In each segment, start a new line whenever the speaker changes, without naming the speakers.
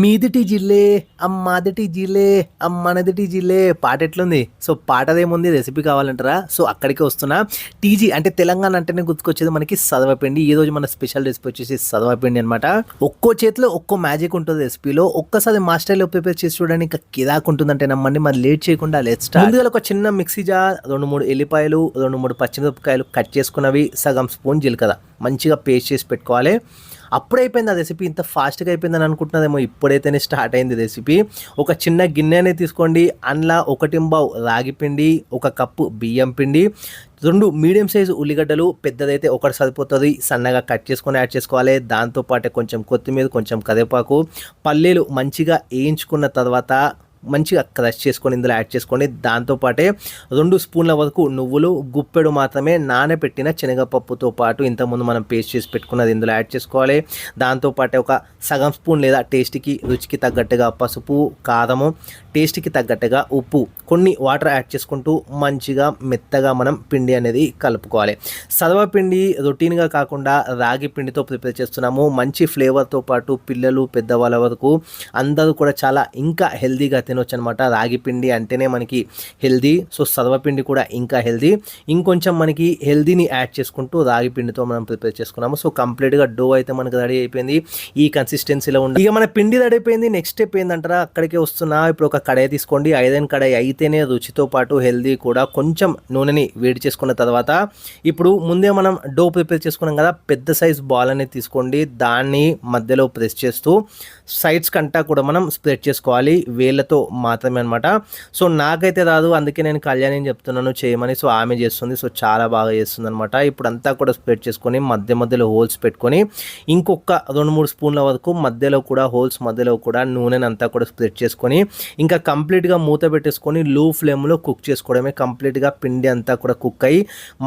మీదిటి జిల్లే అమ్మాదిటి జిల్లే అమ్మనదిటి జిల్లే. పాట ఎట్లుంది? సో పాటదేముంది? రెసిపీ కావాలంటారా? సో అక్కడికే వస్తున్నా. టీజీ అంటే తెలంగాణ అంటేనే గుర్తుకొచ్చేది మనకి సదవపిండి. ఈ రోజు మన స్పెషల్ రెసిపీ వచ్చేసి సదవపిండి అనమాట ఒక్కో చేతిలో ఒక్కో మ్యాజిక్ ఉంటుంది రెసిపీలో. ఒక్కసారి మాస్టర్లో ప్రిపేర్ చేసి చూడడానికి ఇంకా కిరాక్ ఉంటుందంటే నమ్మండి. మరి లేట్ చేయకుండా లేట్ స్టార్ట్ ముందుగా ఒక చిన్న మిక్సీ జార్ రెండు మూడు ఎల్లిపాయలు రెండు మూడు పచ్చిమిరపకాయలు కట్ చేసుకున్నవి సగం స్పూన్ జీలకర్ర. మంచిగా పేస్ట్ చేసి పెట్టుకోవాలి. అప్పుడైపోయింది ఆ రెసిపీ. ఇంత ఫాస్ట్గా అయిపోయిందని అనుకుంటున్నదేమో ఇప్పుడైతేనే స్టార్ట్ అయింది రెసిపీ. ఒక చిన్న గిన్నెనే తీసుకోండి. అందులో ఒకటి బావు రాగి పిండి ఒక కప్పు బియ్యం పిండి రెండు మీడియం సైజు ఉల్లిగడ్డలు పెద్దదైతే ఒకటి సరిపోతుంది. సన్నగా కట్ చేసుకొని యాడ్ చేసుకోవాలి. దాంతోపాటే కొంచెం కొత్తిమీర కొంచెం కరివేపాకు. పల్లీలు మంచిగా వేయించుకున్న తర్వాత మంచిగా క్రష్ చేసుకొని ఇందులో యాడ్ చేసుకోండి. దాంతోపాటే రెండు స్పూన్ల వరకు నువ్వులు గుప్పెడు మాత్రమే నానబెట్టిన శనగపప్పుతో పాటు ఇంతకుముందు మనం పేస్ట్ చేసి పెట్టుకున్నది ఇందులో యాడ్ చేసుకోవాలి. దాంతోపాటే ఒక సగం స్పూన్ లేదా టేస్ట్కి రుచికి తగ్గట్టుగా పసుపు కారము టేస్ట్కి తగ్గట్టుగా ఉప్పు కొన్ని వాటర్ యాడ్ చేసుకుంటూ మంచిగా మెత్తగా మనం పిండి అనేది కలుపుకోవాలి. సదవ పిండి రొటీన్గా కాకుండా రాగి పిండితో ప్రిపేర్ చేస్తున్నాము. మంచి ఫ్లేవర్తో పాటు పిల్లలు పెద్దవాళ్ళ వరకు అందరూ కూడా చాలా ఇంకా హెల్దీగా తినొచ్చు అనమాట రాగి పిండి అంటేనే మనకి హెల్దీ సో సర్వపిండి కూడా ఇంకా హెల్దీ ఇంకొంచెం మనకి హెల్దీని యాడ్ చేసుకుంటూ రాగి పిండితో మనం ప్రిపేర్ చేసుకున్నాము. సో కంప్లీట్గా డో అయితే మనకి రెడీ అయిపోయింది. ఈ కన్సిస్టెన్సీలో ఉండి ఇక మన పిండి రెడీ అయిపోయింది. నెక్స్ట్ స్టెప్ ఏంటంటారా అక్కడికే వస్తున్నా. ఇప్పుడు ఒక కడాయి తీసుకోండి. ఐరన్ కడాయి అయితేనే రుచితో పాటు హెల్దీ కూడా కొంచెం నూనెని వేడి చేసుకున్న తర్వాత ఇప్పుడు ముందే మనం డో ప్రిపేర్ చేసుకున్నాం కదా పెద్ద సైజ్ బాల్ అనేది తీసుకోండి. దాన్ని మధ్యలో ప్రెస్ చేస్తూ సైడ్స్ కంటా కూడా మనం స్ప్రెడ్ చేసుకోవాలి. వేళ్ళతో మాత్రమే అనమాట సో నాకైతే రాదు. అందుకే నేను కళ్యాణం చెప్తున్నాను చేయమని. సో ఆమె చేస్తుంది. సో చాలా బాగా చేస్తుంది అనమాట ఇప్పుడు అంతా కూడా స్ప్రెడ్ చేసుకొని మధ్య మధ్యలో హోల్స్ పెట్టుకొని ఇంకొక రెండు మూడు స్పూన్ల వరకు మధ్యలో కూడా హోల్స్ మధ్యలో కూడా నూనెని అంతా కూడా స్ప్రెడ్ చేసుకొని ఇంకా కంప్లీట్గా మూత పెట్టేసుకొని లో ఫ్లేమ్లో కుక్ చేసుకోవడమే. కంప్లీట్గా పిండి అంతా కూడా కుక్ అయ్యి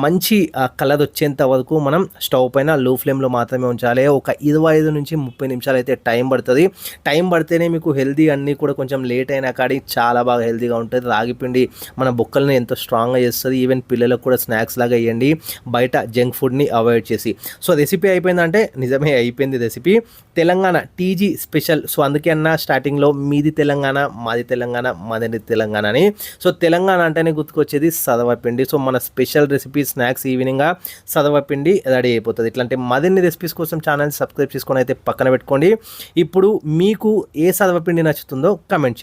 మంచి కలర్ వచ్చేంత వరకు మనం స్టవ్ పైన లో ఫ్లేమ్లో మాత్రమే ఉంచాలి. ఒక ఇరవై ఐదు నుంచి ముప్పై నిమిషాలు అయితే టైం పడుతుంది. టైం పడితేనే మీకు హెల్దీ అన్నీ కూడా కొంచెం లేట్ అయినా కానీ చాలా బాగా హెల్దీగా ఉంటుంది. రాగి పిండి మన బొక్కల్ని ఎంతో స్ట్రాంగ్గా చేస్తుంది. ఈవెన్ పిల్లలకు కూడా స్నాక్స్ లాగా వేయండి బయట జంక్ ఫుడ్ని అవాయిడ్ చేసి. సో రెసిపీ అయిపోయిందంటే నిజమే అయిపోయింది recipe Telangana TG special. So అందుకే అన్న స్టార్టింగ్లో మీది తెలంగాణ మాది తెలంగాణ మదని తెలంగాణ అని. సో తెలంగాణ అంటేనే గుర్తుకొచ్చేది సదవపిండి సో మన స్పెషల్ రెసిపీ స్నాక్స్ ఈవినింగ్గా సదవపిండి రెడీ అయిపోతుంది. ఇట్లాంటి మరిన్ని రెసిపీస్ కోసం ఛానల్ సబ్స్క్రైబ్ చేసుకొని అయితే పక్కన పెట్టుకోండి. ఇప్పుడు మీకు ఏ సదవపిండి నచ్చుతుందో కమెంట్